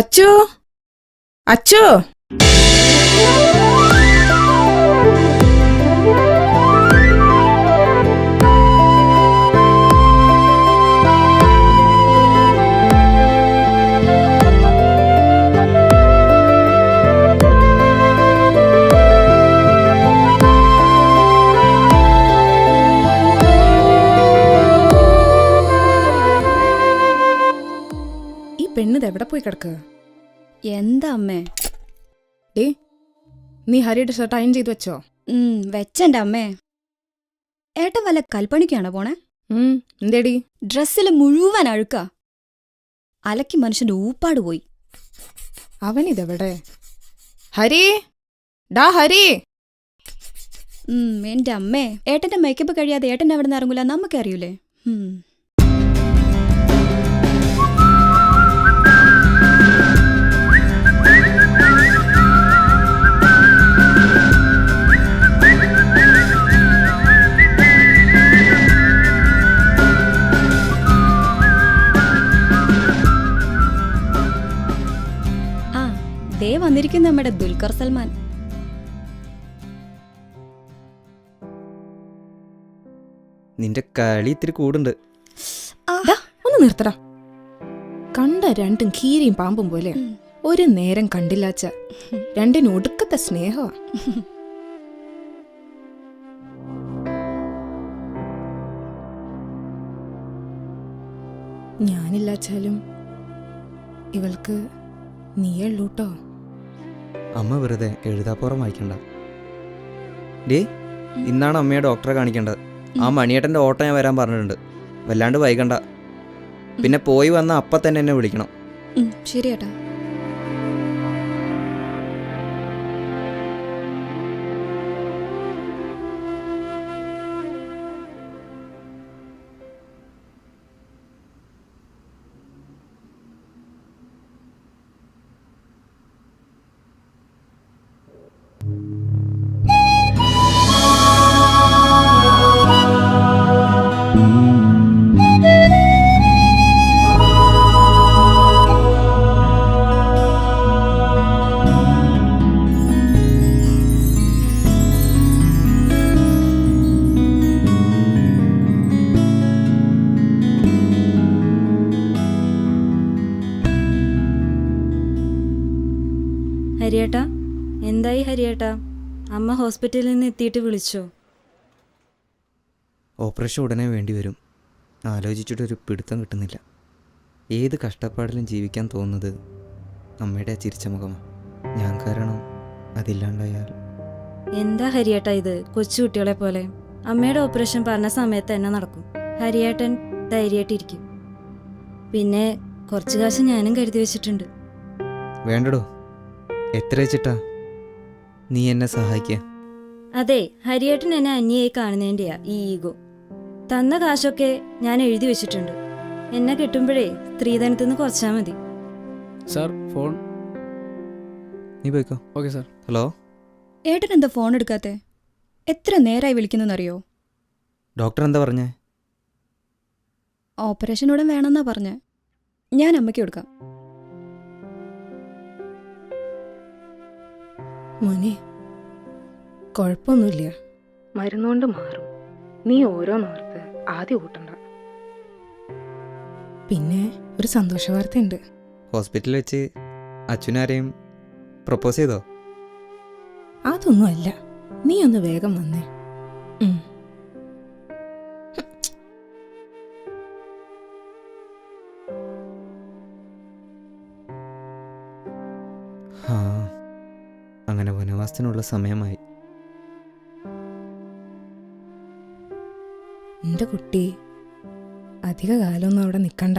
അച്ചു? അച്ചു? പോയി കിടക്കുക എന്താ അമ്മേ? ഡേ നീ ഹരിയുടെ ഷർട്ട് അയൺ ചെയ്ത് വെച്ചോ? വെച്ചെന്റെ അമ്മേ. ഏട്ടൻ വല്ല കൽപ്പണിക്കാണോ പോണേ? എന്തേടി? ഡ്രസ്സിൽ മുഴുവൻ അഴുക്ക. അലക്കി മനുഷ്യന്റെ ഊപ്പാട് പോയി. അവനിതെവിടെ? ഹരി ഡാ ഹരി. എന്റെ അമ്മേ. ഏട്ടന്റെ മേക്കപ്പ് കഴിയാതെ ഏട്ടൻ അവിടെ നിന്ന് ഇറങ്ങൂല. നമുക്കറിയൂലേ? വന്നിരിക്കുന്ന നമ്മുടെ ദുൽഖർ സൽമാൻ. നിന്റെ കളി ഇത്തിരി കൂടുണ്ട്. ആ, ഒന്ന് നിർത്തടാ. കണ്ട രണ്ടും കീരിയും പാമ്പും പോലെ ഒരു നേരം കണ്ടില്ലാച്ച രണ്ടിനും ഒടുക്കത്തെ സ്നേഹമാ ഞാനില്ലാച്ചാലും ഇവൾക്ക് നീയേ ഉള്ളൂട്ടോ. അമ്മ വെറുതെ എഴുതാപ്പുറം വായിക്കണ്ട. ഡേ ഇന്നാണ് അമ്മയെ ഡോക്ടറെ കാണിക്കേണ്ടത്. ആ മണിയേട്ടന്റെ ഓട്ടം ഞാൻ വരാൻ പറഞ്ഞിട്ടുണ്ട്. വല്ലാണ്ട് വൈകണ്ട. പിന്നെ പോയി വന്ന അപ്പം തന്നെ എന്നെ വിളിക്കണം. ശരി ഏട്ടാ എന്തായി ഹരിയേട്ടാ. അമ്മ ഹോസ്പിറ്റലിൽ നിന്ന് എത്തിയിട്ട് വിളിച്ചോ. ഓപ്പറേഷൻ ഉടനെ വേണ്ടി വരും. ആലോചിച്ചിട്ടൊരു പിടുത്തം കിട്ടുന്നില്ല. ഏത് കഷ്ടപ്പാടിലും ജീവിക്കാൻ തോന്നുന്നത് അമ്മയുടെ ആ ചിരിച്ച മുഖമാണ് ഞാൻ കാരണം അതില്ലാണ്ടായാൽ. എന്താ ഹരിയേട്ടാ ഇത്? കൊച്ചുകുട്ടികളെ പോലെ. അമ്മയുടെ ഓപ്പറേഷൻ പറഞ്ഞ സമയത്ത് തന്നെ നടക്കും. ഹരിയേട്ടൻ ധൈര്യമായിട്ടിരിക്കും പിന്നെ കുറച്ച് കാശ് ഞാനും കരുതി വെച്ചിട്ടുണ്ട്. വേണ്ടടോ. എത്ര വെച്ചിട്ടാ? നീ എന്നെ സഹായിക്കുക അതെ ഹരിയേട്ടൻ എന്നെ അന്യയായി കാണുന്നതിന്റെയാ ഈ ഈഗോ. തന്ന കാശൊക്കെ ഞാൻ എഴുതി വെച്ചിട്ടുണ്ട്. എന്നെ കിട്ടുമ്പോഴേ സ്ത്രീധനത്തിൽ നിന്ന് കുറച്ചാൽ മതി. Sir phone. നീ പോയിക്കോ. Okay sir. ഹലോ? ഏട്ടൻ എന്താ ഫോൺ എടുക്കാത്തെ? എത്ര നേരായി വിളിക്കുന്നറിയോ ഡോക്ടർ എന്താ പറഞ്ഞേ? ഓപ്പറേഷൻ ഉടൻ വേണമെന്നാ പറഞ്ഞ. ഞാൻ അമ്മയ്ക്ക് കൊടുക്കാം. മോനെ കുഴപ്പമൊന്നുമില്ല. മരുന്നുകൊണ്ട് മാറും. നീ ഓരോന്നോർത്ത് ആദ്യം കൂട്ടണ്ട പിന്നെ ഒരു സന്തോഷ വാർത്തയുണ്ട് ഹോസ്പിറ്റലിൽ വെച്ച് അച്ഛനാരെയും പ്രപ്പോസ് ചെയ്തോ? അതൊന്നുമല്ല. നീ ഒന്ന് വേഗം വന്നേ. ആ അങ്ങനെ വനവാസത്തിനുള്ള സമയമായി. എന്റെ കുട്ടി അധിക കാലമൊന്നും അവിടെ നിൽക്കണ്ട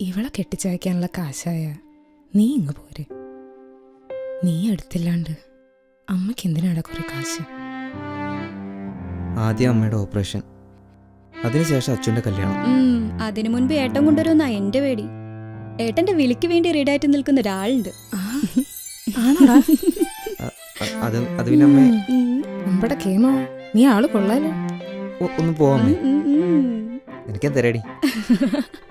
ഇവളെ കെട്ടിച്ചയക്കാനുള്ള കാശായ നീ ഇങ്ങ് പോരെ. നീ എടുത്തില്ലാണ്ട് അമ്മയ്ക്ക് എന്തിനാടാ കുറെ കാശ്? ആദ്യം അമ്മയുടെ ഓപ്പറേഷൻ. അതിനുശേഷം അച്ഛന്റെ കല്യാണം. ഉം, അതിനു മുൻപ് ഏട്ടൻ കൊണ്ടുവരുന്ന എന്റെ പേടി. ഏട്ടന്റെ വിളിക്ക് വേണ്ടി റെഡിയായിട്ട് നിൽക്കുന്ന ഒരാളുണ്ട്. ആ, ആണോടാ? അ- അത് അത് പിന്നെ അമ്മ. ഉം, നമ്മുടെ കേമോ? നീ ആൾ കൊള്ളാലോ. ഒന്ന് പോവാമേ. എനിക്ക് ഉം,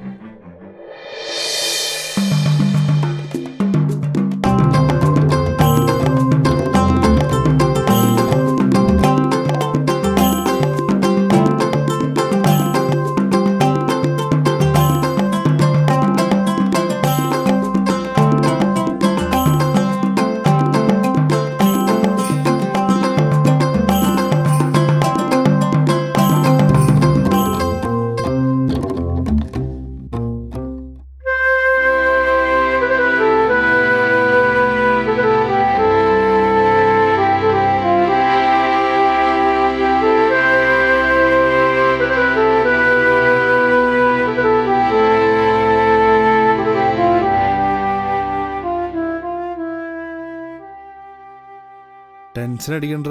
ടെൻഷൻ അടിക്കണ്ട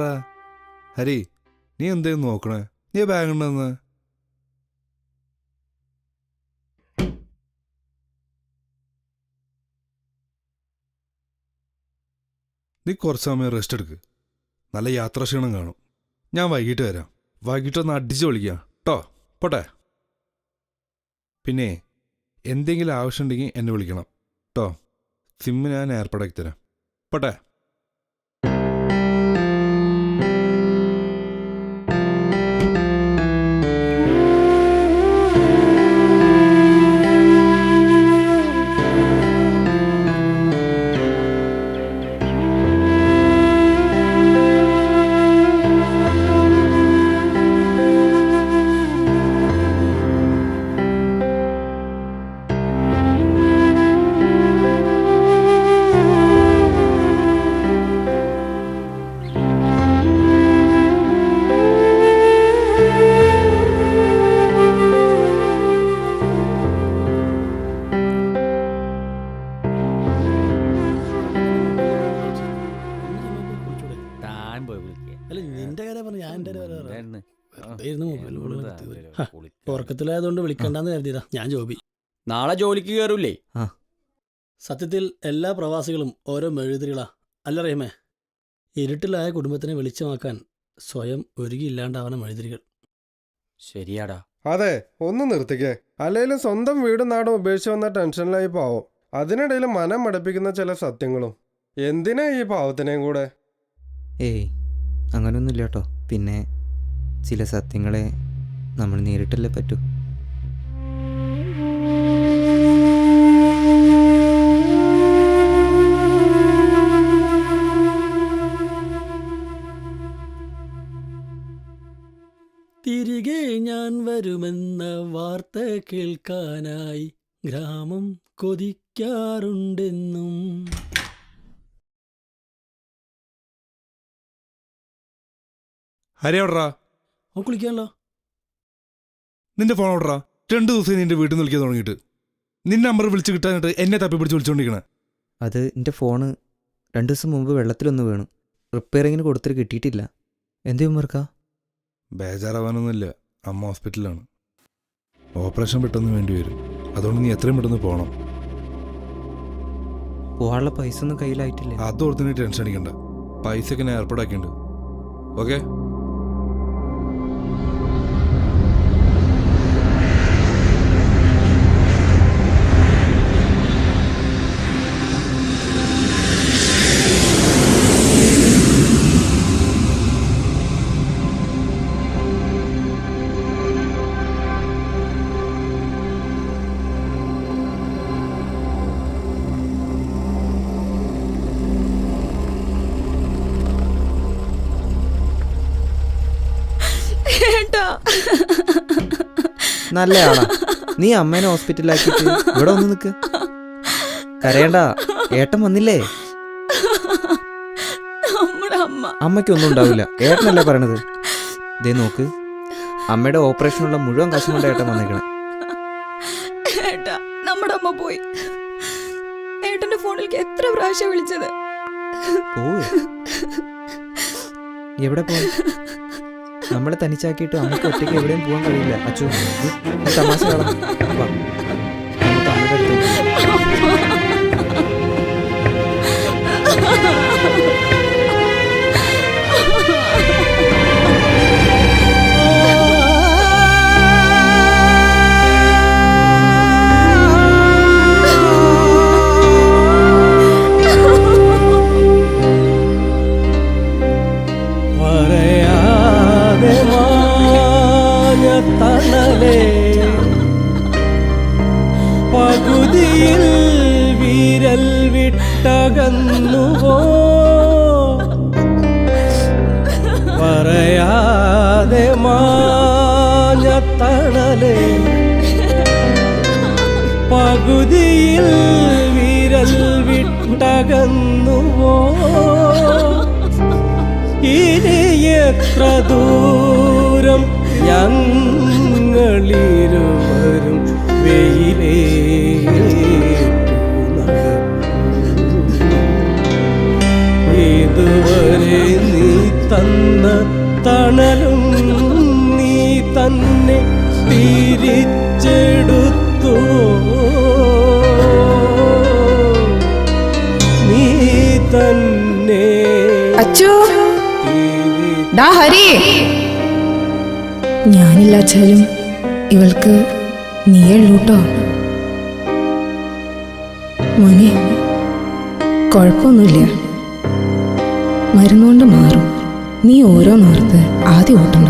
ഹരി നീ എന്തേലും നോക്കണേ? നീ ബാഗ് ഉണ്ടെന്ന് നീ കുറച്ച് സമയം റെസ്റ്റ് എടുക്ക്. നല്ല യാത്രാക്ഷീണം കാണും. ഞാൻ വൈകിട്ട് വരാം. വൈകിട്ടൊന്ന് അടിച്ച് വിളിക്കാം കേട്ടോ പോട്ടെ. പിന്നെ എന്തെങ്കിലും ആവശ്യമുണ്ടെങ്കിൽ എന്നെ വിളിക്കണം. കേട്ടോ സിമ്മ് ഞാൻ ഏർപ്പാടാക്കി തരാം. പോട്ടെ. വെറുതെ ഇരുന്ന് ഹ, ഉറക്കത്തിലായതുകൊണ്ട് വിളിക്കണ്ടെന്ന് കരുതിയതാ. ഞാൻ ജോബി. നാളെ ജോലിക്ക് കയറൂലേ സത്യത്തിൽ എല്ലാ പ്രവാസികളും ഓരോ മെഴുതിരികളാ. അല്ല റഹീമേ ഇരുട്ടിലായ കുടുംബത്തിനെ വെളിച്ചമാക്കാൻ സ്വയം ഒരുകിയില്ലാണ്ടാവണ മെഴുതിരികൾ. ശരിയാടാ. അതെ ഒന്ന് നിർത്തിക്കേ. അല്ലെങ്കിലും സ്വന്തം വീടും നാടും ഉപേക്ഷിച്ച് വന്ന ടെൻഷനിലായി പാവം. അതിനിടയിൽ മനം മടുപ്പിക്കുന്ന ചില സത്യങ്ങളും. എന്തിനാ ഈ പാവത്തിനെയും കൂടെ? ഏയ് അങ്ങനൊന്നുമില്ല കേട്ടോ പിന്നെ ചില സത്യങ്ങളെ നമ്മൾ നേരിട്ടല്ലേ പറ്റൂ. തിരികെ ഞാൻ വരുമെന്ന വാർത്ത കേൾക്കാനായി ഗ്രാമം കൊതിക്കാറുണ്ടെന്നും ഹരി എവിടെടാ? ഓ കുളിക്കാമല്ലോ നിന്റെ ഫോൺ ഓർഡറാ രണ്ട് ദിവസം നിന്റെ വീട്ടിൽ നിൽക്കാൻ വിളിക്കാൻ തുടങ്ങിയിട്ട്. നിന്റെ നമ്പർ വിളിച്ച് കിട്ടാനായിട്ട് എന്നെ തപ്പി പിടിച്ച് വിളിച്ചോണ്ടിരിക്കണേ അത് എന്റെ ഫോണ് രണ്ട് ദിവസം മുമ്പ് വെള്ളത്തിലൊന്ന് വീണു. റിപ്പയറിങ്ങിന് കൊടുത്തിട്ട് കിട്ടിയിട്ടില്ല. എന്ത് ഉമ്മർക്കാ? ബേജാറാവാനൊന്നുമില്ല. അമ്മ ഹോസ്പിറ്റലിലാണ്. ഓപ്പറേഷൻ പെട്ടെന്ന് വേണ്ടി വരും. അതുകൊണ്ട് നീ എത്രയും പെട്ടെന്ന് പോകണം പോകാനുള്ള പൈസ ഒന്നും കയ്യിലായിട്ടില്ല. അതോർത്തിന് ടെൻഷൻ അടിക്കണ്ട. പൈസ ഒക്കെ ഞാൻ ഏർപ്പാടാക്കിയിട്ടുണ്ട്. ഓക്കെ? ഏട്ടാ നല്ല ആളാ നീ അമ്മേനെ ഹോസ്പിറ്റലാക്കിട്ട് ഇവിടെ ഒന്ന് നിൽക്ക് കരയണ്ട ഏട്ടൻ വന്നില്ലേ? അമ്മയ്ക്കൊന്നും ഉണ്ടാവില്ല. ഏട്ടനല്ലേ പറയണത്? ദേ നോക്ക് അമ്മയുടെ ഓപ്പറേഷനുള്ള മുഴുവൻ കാശും കൊണ്ട് ഏട്ടൻ വന്നേക്കണേ. നമ്മുടെ അമ്മ പോയി. ഏട്ടന്റെ ഫോണിലേക്ക് എത്ര പ്രാവശ്യം വിളിച്ചത്? എവിടെ പോകും നമ്മളെ തനിച്ചാക്കിയിട്ട് നമുക്ക് ഒറ്റയ്ക്ക് എവിടെയും പോകാൻ കഴിയില്ല. അച്ഛൻ തമാശ കളാം വിട്ടകന്നുവോ പറയാതെ മാഞ്ഞ തണലേ. പകുതിയിൽ വിരൽ വിട്ടകന്നുവോ? ഇനി എത്ര ദൂരം ഞങ്ങളിരുവരും വെയിലേറ്റു നീ തന്ന തണലും നീ തന്നെ തിരിച്ചെടുത്തു. നീ തന്നെ അച്ചു. ഹരി. ഞാനില്ലാച്ചാലും ഇവൾക്ക് നീയുള്ളൂട്ടോ മോനെ കുഴപ്പമൊന്നുമില്ല. മരുന്നുകൊണ്ട് മാറും. നീ ഓരോ നോർത്ത് ആദ്യം ഓട്ടണ്ട.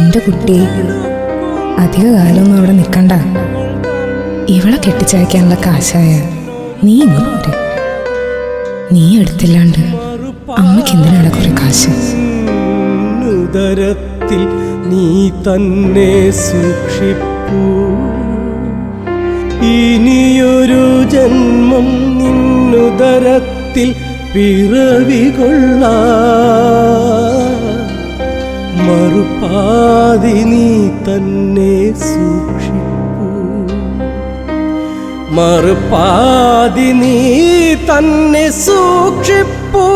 എന്റെ കുട്ടി അധിക കാലമൊന്നും അവിടെ നിൽക്കണ്ട. ഇവളെ കെട്ടിച്ചയക്കാനുള്ള കാശായ നീ ഇങ്ങോട്ട് നീ എടുത്തില്ലാണ്ട് അമ്മയ്ക്ക് എന്തിനാണ് കുറെ കാശ്? നീ തന്നെ സൂക്ഷിപ്പൂ. ഇനിയൊരു ജന്മം നിന്നുദരത്തിൽ പിറവികൊള്ള മറുപാതി നീ തന്നെ സൂക്ഷിപ്പൂ മറുപാതി നീ തന്നെ സൂക്ഷിപ്പൂ.